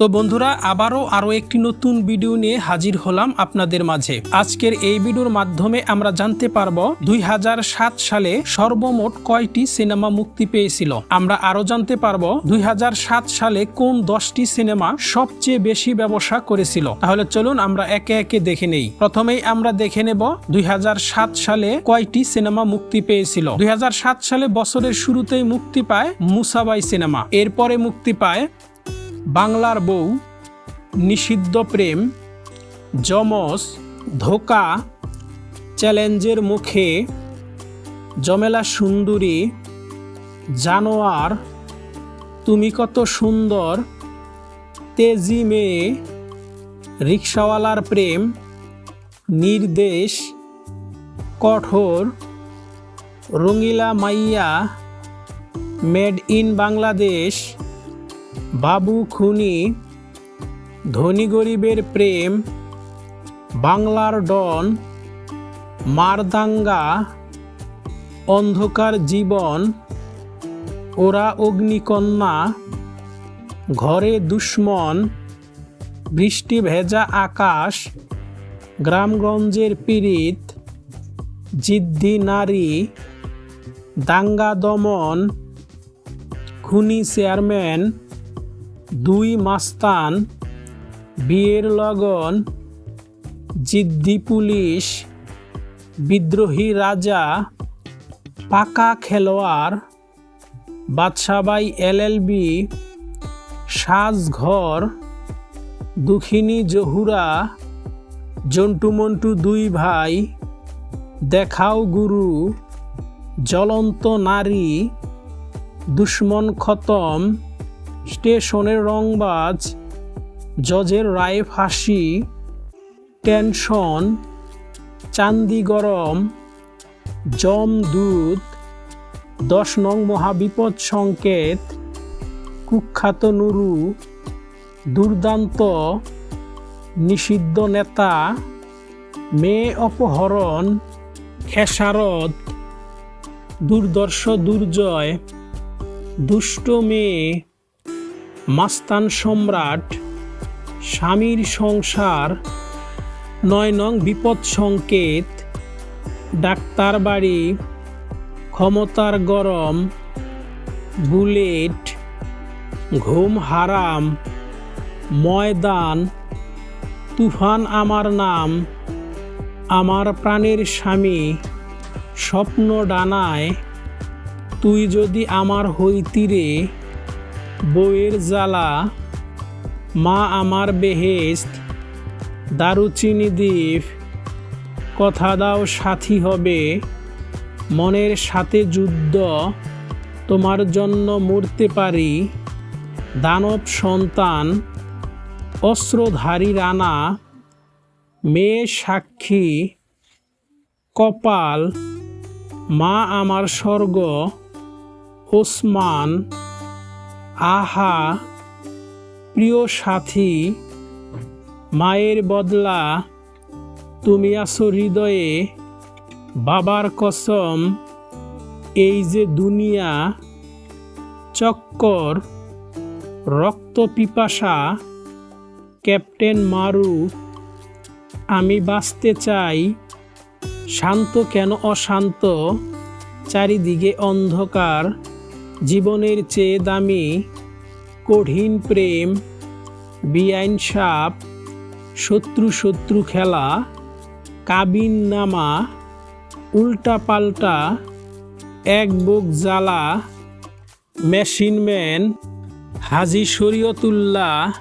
তো বন্ধুরা, আবারও আরও একটি নতুন ভিডিও নিয়ে হাজির হলাম আপনাদের মাঝে। আজকের এই ভিডিওর মাধ্যমে আমরা জানতে পারব, দুই সালে সর্বমোট কয়টি সিনেমা মুক্তি পেয়েছিল? আমরা আরও জানতে পারব, দুই সালে কোন দশটি সিনেমা সবচেয়ে বেশি ব্যবসা করেছিল? তাহলে চলুন আমরা একে একে দেখে নেই। প্রথমেই আমরা দেখে নেব, দুই হাজার সাত সালে কয়টি সিনেমা মুক্তি পেয়েছিল? দুই হাজার সাত সালে বছরের শুরুতেই মুক্তি পায় মুসাবাই সিনেমা। এরপরে মুক্তি পায় বাংলার বউ, নিষিদ্ধ প্রেম যমস ধোকা, চ্যালেঞ্জের মুখে, জমেলা সুন্দরী, জানোয়ার, তুমি কত সুন্দর, তেজি মেয়ে, রিক্সাওয়ালার প্রেম, নির্দেশ, কঠোর, রঙিলা মাইয়া, মেড ইন বাংলাদেশ বাবু খুনি, ধনী গরিবের প্রেম, বাংলার ডন, মারদাঙ্গা, অন্ধকার জীবন, ওরা অগ্নিকন্যা, ঘরে দুশ্মন, বৃষ্টি ভেজা আকাশ, গ্রামগঞ্জের পীড়িত, জিদ্দি নারী, দাঙ্গা দমন, খুনি চেয়ারম্যান দুই মাস্তান, বিয়ের লগন, জিদ্দি পুলিশ, বিদ্রোহী রাজা, পাকা খেলোয়াড়, বাদশাবাই এলএলবি, সাজঘর, দুখিনী জহুরা, জন্টু মন্টু দুই ভাই, দেখাও গুরু, জ্বলন্ত নারী, দুশ্মন খতম স্টেশনের রংবাজ, জজের রায় ফাঁসি, টেনশন, চান্দি গরম, জম দুধ, দশ নং মহাবিপদ সংকেত, কুখ্যাত নুরু, দুর্দান্ত, নিষিদ্ধ নেতা, মেয়ে অপহরণ, খেসারত, দুর্দর্শ দুর্জয়, দুষ্ট মেয়ে মাস্তান সম্রাট স্বামীর সংসার, নয় নং বিপদ সংকেত, ডাক্তার বাড়ি, ক্ষমতার গরম, বুলেট, ঘুম হারাম, ময়দান, তুফান আমার নাম, আমার প্রাণের স্বামী, স্বপ্ন ডানায়, তুই যদি আমার হইতিরে বইয়ের জ্বালা, মা আমার বেহেস্ত দারুচিনি দ্বীপ, কথা দাও সাথী হবে, মনের সাথে যুদ্ধ, তোমার জন্য মরতে পারি, দানব সন্তান, অস্ত্রধারী রানা, মেয়ে সাক্ষী, কপাল, মা আমার স্বর্গ, ওসমান আহা, প্রিয় সাথী, মায়ের বদলা তুমি আছো হৃদয়ে, বাবার কসম, এই যে দুনিয়া, চক্কর, রক্ত পিপাসা, ক্যাপ্টেন মারু, আমি বাঁচতে চাই, শান্ত কেন অশান্ত, চারিদিকে অন্ধকার জীবনের চেয়ে দামি, কঠিন প্রেম, বিআইন সাপ, শত্রু শত্রু খেলা, কাবিন নামা, উল্টা পাল্টা, এক বুক জ্বালা মেশিনম্যান হাজি শরীয়তুল্লাহ,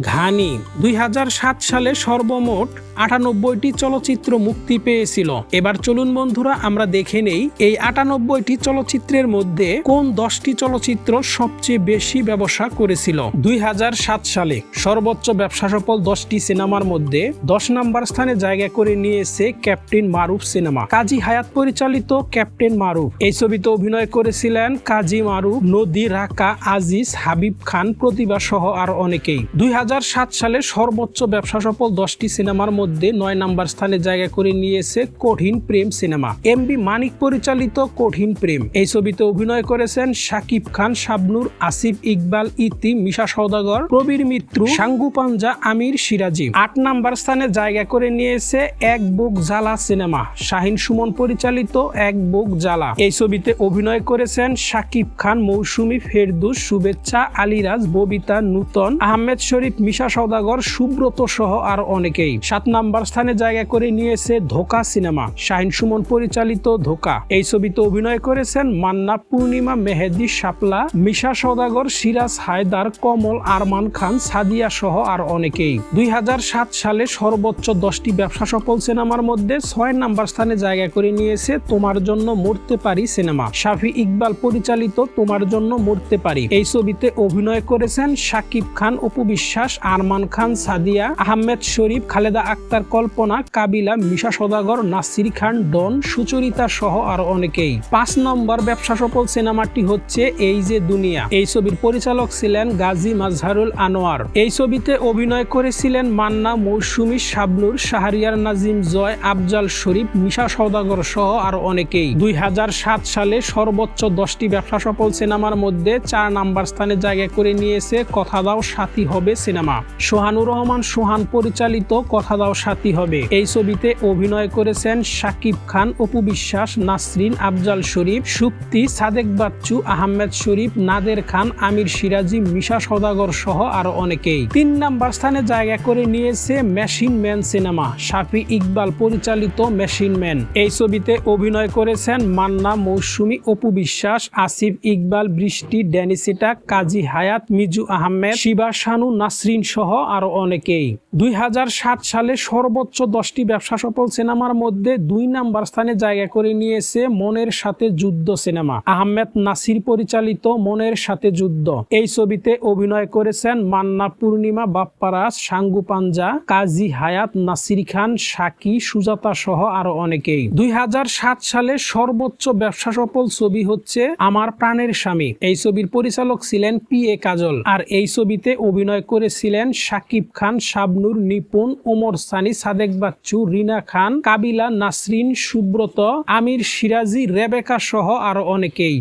ঘানি। দুই হাজার সাত সালে সর্বমোট আটানব্বইটি চলচ্চিত্র মুক্তি পেয়েছিল। এবার চলুন বন্ধুরা, আমরা দেখে নেই এই আটানব্বইটি চলচ্চিত্রের মধ্যে কোন দশটি চলচ্চিত্র সবচেয়ে বেশি ব্যবসা করেছিল। দুই সালে সর্বোচ্চ ব্যবসা সফল দশটি সিনেমার মধ্যে দশ নাম্বার স্থানে জায়গা করে নিয়েছে ক্যাপ্টেন মারুফ সিনেমা। কাজী হায়াত পরিচালিত ক্যাপ্টেন মারুফ। এই ছবিতে অভিনয় করেছিলেন কাজী মারুফ, নদী রাকা, আজিজ, হাবিব খান, প্রতিভা সহ আর অনেকেই। দুই হাজার সাত সালে সর্বোচ্চ ব্যবসা সফল দশটি সিনেমার মধ্যে মধ্যে নয় নাম্বার স্থানে জায়গা করে নিয়েছে Kothin Prem cinema. M B Manik পরিচালিত কঠিন প্রেম। এই ছবিতে অভিনয় করেছেন শাকিব খান, শাবনুর, আসিফ ইকবাল, ইতি, মিশা সওদাগর, প্রবীর মিত্র, সাঙ্গু পাঞ্জা, আমির সিরাজি। আট নাম্বার স্থানে জায়গা করে নিয়েছে এক বুক জ্বালা সিনেমা। শাহিন সুমন পরিচালিত এক বুক জ্বালা। এই ছবিতে অভিনয় করেছেন শাকিব খান, মৌসুমী ফেরদুস, শুভেচ্ছা, আলিরাজ, ববিতা, নূতন, আহমেদ শরীফ, মিশা সৌদাগর সুব্রত সহ আর অনেকেই। সাত নাম্বার স্থানে জায়গা করে নিয়েছে ধোকা সিনেমা। শাহিন সুমন পরিচালিত ধোকা। এই ছবিতে অভিনয় করেছেন মান্না পূর্ণিমা, মেহেদি শাপলা, মিশা সওদাগর, সিরাজ হায়দার, কমল আরমান খান, সাদিয়া সহ আর অনেকেই। দুই সালে সর্বোচ্চ দশটি ব্যবসা সফল সিনেমার মধ্যে ছয় নাম্বার স্থানে জায়গা করে নিয়েছে তোমার জন্য মরতে পারি সিনেমা। শাফি ইকবাল পরিচালিত তোমার জন্য মরতে পারি। এই ছবিতে অভিনয় করেছেন শাকিব খান, অপু বিশ্বাস, আরমান খান, সাদিয়া, আহমেদ শরীফ, খালেদা আক্তার কল্পনা, কাবিলা, মিশা সদাগর, নাসির খান, ডন, সুচরিতা সহ আর অনেকেই। পাঁচ নম্বর ব্যবসা সফল সিনেমাটি হচ্ছে এই যে দুনিয়া। এই ছবির পরিচালক ছিলেন গাজী মাজহারুল আনোয়ার। এই ছবিতে অভিনয় করেছিলেন মান্না মৌসুমী, শাবনুর, শাহরিয়ার নাজিম, জয়, আফজাল শরীফ, মিশা সওদাগর সহ আর অনেকেই। দুই হাজার সাত সালে সর্বোচ্চ দশটি ব্যবসা সফল সিনেমার মধ্যে চার নাম্বার স্থানে জায়গা করে নিয়েছে কথা দাও সাথী হবে সিনেমা। সোহানুর রহমান সোহান পরিচালিত কথা দাও সাথী হবে। এই ছবিতে অভিনয় করেছেন শাকিব খান, অপু বিশ্বাস, নাসরিন আফজাল শরীফ, সুপ্তি, সাদেক বাচ্চু, আহমেদ শরীফ, নাদের খান, আমির সিরাজি, মিশা সদাগর সহ আরও অনেকেই। তিন নাম্বার স্থানে জায়গা করে নিয়েছে machine man cinema, Shafi Iqbal পরিচালিত মেশিন ম্যান। এই ছবিতে অভিনয় করেছেন মান্না, মৌসুমী, অপু বিশ্বাস, আসিফ ইকবাল, বৃষ্টি ড্যানিসিটা কাজী হায়াত, মিজু আহমেদ, শিবা শানু, নাসরিন সহ আরও অনেকেই। দুই হাজার সাত সালে সর্বোচ্চ দশটি ব্যবসা সফল সিনেমার মধ্যে দুই নাম্বার স্থানে জায়গা করে নিয়েছে মনের সাথে যুদ্ধ সিনেমা। আহমেদ নাসির পরিচালিত মনের সাথে যুদ্ধ। এই ছবিতে অভিনয় করেছেন মান্না পূর্ণিমা, বাপ্পারাজ, সাঙ্গু পাঞ্জা, কাজী হায়াত, নাসির খান, সাকি, সুজাতা সহ আরও অনেকেই। দুই হাজার সাত সালে সর্বোচ্চ ব্যবসা সফল ছবি হচ্ছে আমার প্রাণের স্বামী। এই ছবির পরিচালক ছিলেন পি এ কাজল। আর এই ছবিতে অভিনয় করেছিলেন সাকিব খান, শাবনুর, নিপুণ, ওমর সানি সাদেক বাচ্চু রিনা খান কাবিলা নাসরিন সুব্রত আমির সিরাজি রেবেকা সহ আরও অনেকেই।